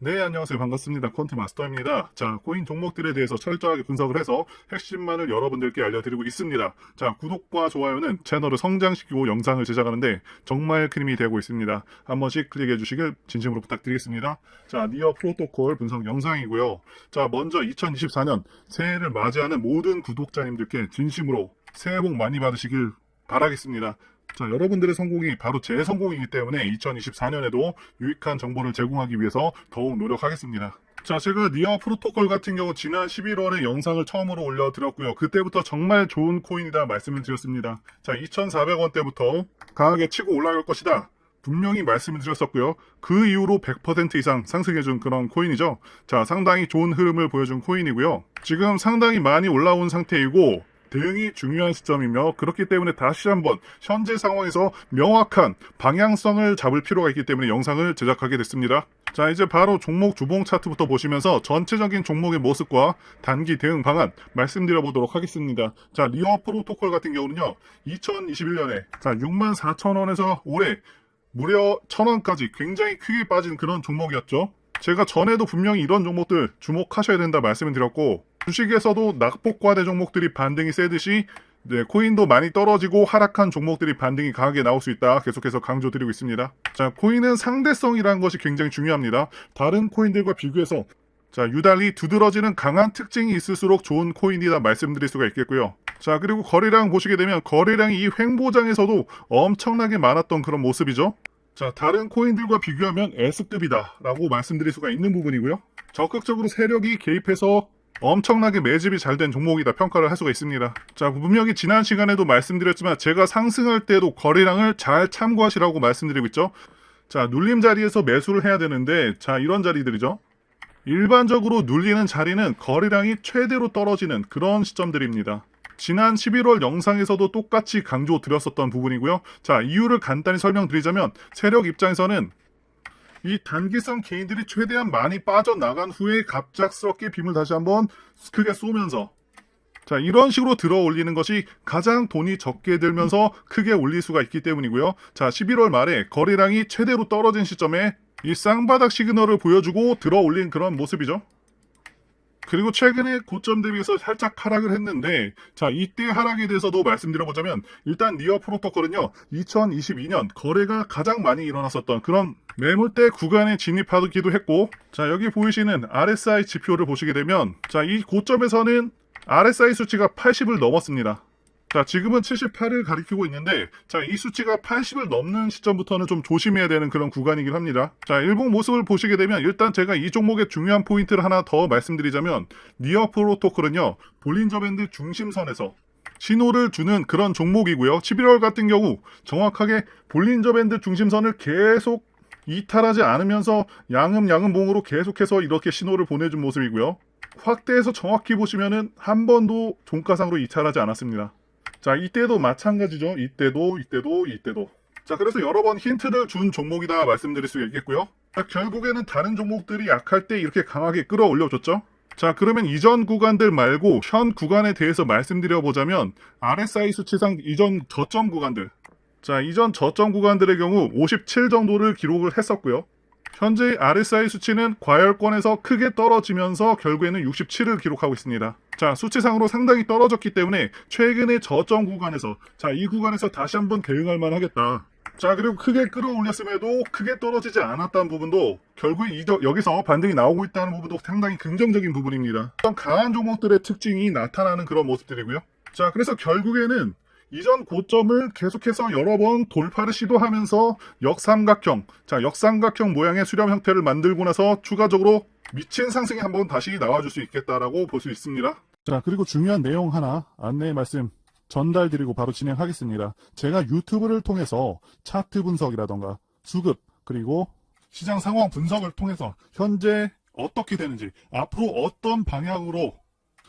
네, 안녕하세요. 반갑습니다. 콘트 마스터입니다. 자, 코인 종목들에 대해서 철저하게 분석을 해서 핵심만을 여러분들께 알려드리고 있습니다. 자, 구독과 좋아요는 채널을 성장시키고 영상을 제작하는데 정말 큰 힘이 되고 있습니다. 한 번씩 클릭해 주시길 진심으로 부탁드리겠습니다. 자, 니어 프로토콜 분석 영상이고요. 자, 먼저 2024년 새해를 맞이하는 모든 구독자님들께 진심으로 새해 복 많이 받으시길 바라겠습니다. 자, 여러분들의 성공이 바로 제 성공이기 때문에 2024년에도 유익한 정보를 제공하기 위해서 더욱 노력하겠습니다. 자, 제가 니어 프로토콜 같은 경우 지난 11월에 영상을 처음으로 올려드렸고요. 그때부터 정말 좋은 코인이다 말씀을 드렸습니다. 자, 2,400원대부터 강하게 치고 올라갈 것이다. 분명히 말씀을 드렸었고요. 그 이후로 100% 이상 상승해준 그런 코인이죠. 자, 상당히 좋은 흐름을 보여준 코인이고요. 지금 상당히 많이 올라온 상태이고, 대응이 중요한 시점이며 그렇기 때문에 다시 한번 현재 상황에서 명확한 방향성을 잡을 필요가 있기 때문에 영상을 제작하게 됐습니다. 자 이제 바로 종목 주봉 차트부터 보시면서 전체적인 종목의 모습과 단기 대응 방안 말씀드려 보도록 하겠습니다. 자 리어 프로토콜 같은 경우는요 2021년에 자 64,000원에서 올해 무려 1,000원까지 굉장히 크게 빠진 그런 종목이었죠. 제가 전에도 분명히 이런 종목들 주목하셔야 된다 말씀을 드렸고 주식에서도 낙폭과대 종목들이 반등이 세듯이 네, 코인도 많이 떨어지고 하락한 종목들이 반등이 강하게 나올 수 있다 계속해서 강조드리고 있습니다. 자, 코인은 상대성이라는 것이 굉장히 중요합니다. 다른 코인들과 비교해서 자, 유달리 두드러지는 강한 특징이 있을수록 좋은 코인이다 말씀드릴 수가 있겠고요. 자, 그리고 거래량 보시게 되면 거래량이 이 횡보장에서도 엄청나게 많았던 그런 모습이죠. 자, 다른 코인들과 비교하면 S급이다 라고 말씀드릴 수가 있는 부분이고요. 적극적으로 세력이 개입해서 엄청나게 매집이 잘 된 종목이다 평가를 할 수가 있습니다. 자, 분명히 지난 시간에도 말씀드렸지만 제가 상승할 때도 거래량을 잘 참고하시라고 말씀드리고 있죠. 자, 눌림 자리에서 매수를 해야 되는데 자, 이런 자리들이죠. 일반적으로 눌리는 자리는 거래량이 최대로 떨어지는 그런 시점들입니다. 지난 11월 영상에서도 똑같이 강조 드렸었던 부분이고요. 자, 이유를 간단히 설명드리자면 세력 입장에서는 이 단기성 개인들이 최대한 많이 빠져나간 후에 갑작스럽게 빔을 다시 한번 크게 쏘면서 자, 이런 식으로 들어 올리는 것이 가장 돈이 적게 들면서 크게 올릴 수가 있기 때문이고요. 자, 11월 말에 거래량이 최대로 떨어진 시점에 이 쌍바닥 시그널을 보여주고 들어 올린 그런 모습이죠. 그리고 최근에 고점 대비해서 살짝 하락을 했는데 자 이때 하락에 대해서도 말씀드려보자면 일단 니어 프로토콜은요 2022년 거래가 가장 많이 일어났었던 그런 매물대 구간에 진입하기도 했고 자 여기 보이시는 RSI 지표를 보시게 되면 자 이 고점에서는 RSI 수치가 80을 넘었습니다. 자, 지금은 78을 가리키고 있는데, 자, 이 수치가 80을 넘는 시점부터는 좀 조심해야 되는 그런 구간이긴 합니다. 자, 일봉 모습을 보시게 되면, 일단 제가 이 종목의 중요한 포인트를 하나 더 말씀드리자면, 니어 프로토콜은요, 볼린저 밴드 중심선에서 신호를 주는 그런 종목이고요. 11월 같은 경우, 정확하게 볼린저 밴드 중심선을 계속 이탈하지 않으면서 양음 양음봉으로 계속해서 이렇게 신호를 보내준 모습이고요. 확대해서 정확히 보시면은 한 번도 종가상으로 이탈하지 않았습니다. 자, 이때도 마찬가지죠. 이때도, 이때도, 이때도. 자, 그래서 여러 번 힌트를 준 종목이다 말씀드릴 수 있겠고요. 자, 결국에는 다른 종목들이 약할 때 이렇게 강하게 끌어올려줬죠. 자, 그러면 이전 구간들 말고 현 구간에 대해서 말씀드려 보자면 RSI 수치상 이전 저점 구간들. 자, 이전 저점 구간들의 경우 57 정도를 기록을 했었고요. 현재 RSI 수치는 과열권에서 크게 떨어지면서 결국에는 67을 기록하고 있습니다. 자, 수치상으로 상당히 떨어졌기 때문에 최근의 저점 구간에서 자, 이 구간에서 다시 한번 대응할 만하겠다. 자, 그리고 크게 끌어올렸음에도 크게 떨어지지 않았다는 부분도 결국에 이, 여기서 반등이 나오고 있다는 부분도 상당히 긍정적인 부분입니다. 어떤 강한 종목들의 특징이 나타나는 그런 모습들이고요. 자, 그래서 결국에는 이전 고점을 계속해서 여러 번 돌파를 시도하면서 역삼각형, 자, 역삼각형 모양의 수렴 형태를 만들고 나서 추가적으로 미친 상승이 한번 다시 나와줄 수 있겠다라고 볼 수 있습니다. 자, 그리고 중요한 내용 하나 안내 말씀 전달드리고 바로 진행하겠습니다. 제가 유튜브를 통해서 차트 분석이라던가 수급, 그리고 시장 상황 분석을 통해서 현재 어떻게 되는지, 앞으로 어떤 방향으로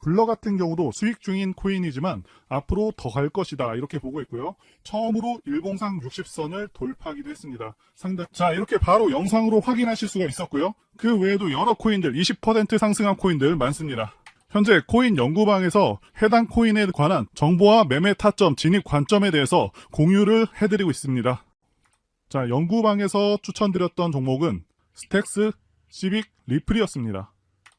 블러 같은 경우도 수익 중인 코인이지만 앞으로 더 갈 것이다. 이렇게 보고 있고요. 처음으로 일봉상 60선을 돌파하기도 했습니다. 상당, 자, 이렇게 바로 영상으로 확인하실 수가 있었고요. 그 외에도 여러 코인들, 20% 상승한 코인들 많습니다. 현재 코인 연구방에서 해당 코인에 관한 정보와 매매 타점, 진입 관점에 대해서 공유를 해드리고 있습니다. 자, 연구방에서 추천드렸던 종목은 스택스, 시빅, 리플이었습니다.